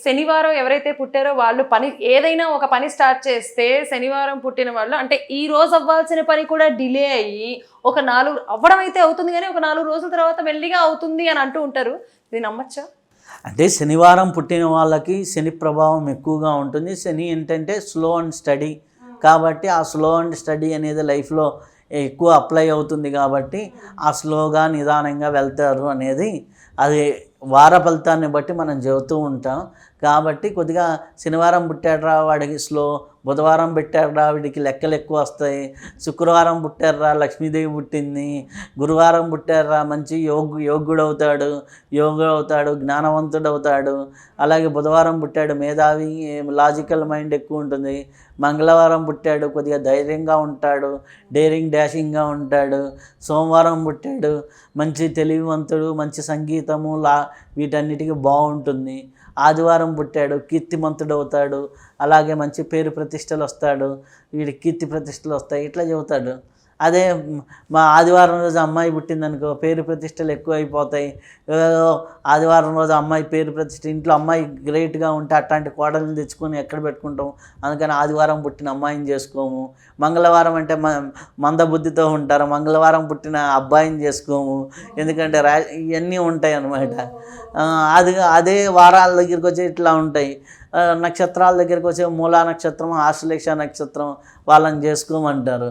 శనివారం ఎవరైతే పుట్టారో వాళ్ళు పని ఏదైనా ఒక పని స్టార్ట్ చేస్తే శనివారం పుట్టిన వాళ్ళు అంటే ఈ రోజు అవ్వాల్సిన పని కూడా డిలే అయ్యి ఒక నాలుగు అవ్వడం అయితే అవుతుంది కానీ ఒక నాలుగు రోజుల తర్వాత మెల్లిగా అవుతుంది అని అంటూ ఉంటారు. ఇది నమ్మచ్చా? అంటే శనివారం పుట్టిన వాళ్ళకి శని ప్రభావం ఎక్కువగా ఉంటుంది. శని ఏంటంటే స్లో అండ్ స్టడీ కాబట్టి ఆ స్లో అండ్ స్టడీ అనేది లైఫ్లో ఎక్కువ అప్లై అవుతుంది కాబట్టి ఆ స్లోగా నిదానంగా వెళ్తారు అనేది అది వార ఫలితాన్ని బట్టి మనం చెబుతూ ఉంటాం. కాబట్టి కొద్దిగా శనివారం పుట్టాడురా వాడికి స్లో బుధవారం పెట్టాడురా వీడికి లెక్కలు ఎక్కువ వస్తాయి. శుక్రవారం పుట్టారురా లక్ష్మీదేవి పుట్టింది. గురువారం పుట్టారురా మంచి యోగు యోగుడు అవుతాడు యోగుడు అవుతాడు జ్ఞానవంతుడు అవుతాడు. అలాగే బుధవారం పుట్టాడు మేధావి లాజికల్ మైండ్ ఎక్కువ ఉంటుంది. మంగళవారం పుట్టాడు కొద్దిగా ధైర్యంగా ఉంటాడు డేరింగ్ డాషింగ్గా ఉంటాడు. సోమవారం పుట్టాడు మంచి తెలివివంతుడు మంచి సంగీతము లా వీటన్నిటికీ బాగుంటుంది. ఆదివారం పుట్టాడు కీర్తిమంతుడు అవుతాడు అలాగే మంచి పేరు ప్రతిష్టలు వస్తాడు వీడి కీర్తి ప్రతిష్టలు వస్తాయి ఇట్లా చెబుతాడు. అదే మా ఆదివారం రోజు అమ్మాయి పుట్టిందనుకో పేరు ప్రతిష్టలు ఎక్కువ అయిపోతాయి ఆదివారం రోజు అమ్మాయి పేరు ప్రతిష్ట ఇంట్లో అమ్మాయి గ్రేట్గా ఉంటే అట్లాంటి కోడలను తెచ్చుకొని ఎక్కడ పెట్టుకుంటాం అందుకని ఆదివారం పుట్టిన అమ్మాయిని చేసుకోము. మంగళవారం అంటే మ మందబుద్ధితో ఉంటారు. మంగళవారం పుట్టిన అబ్బాయిని చేసుకోము. ఎందుకంటే రా ఇవన్నీ ఉంటాయి అన్నమాట. అది అదే వారాల దగ్గరికి వచ్చి ఇట్లా ఉంటాయి. నక్షత్రాల దగ్గరికి వచ్చే మూలా నక్షత్రం ఆశ్లేష నక్షత్రం వాళ్ళని చేసుకోమంటారు.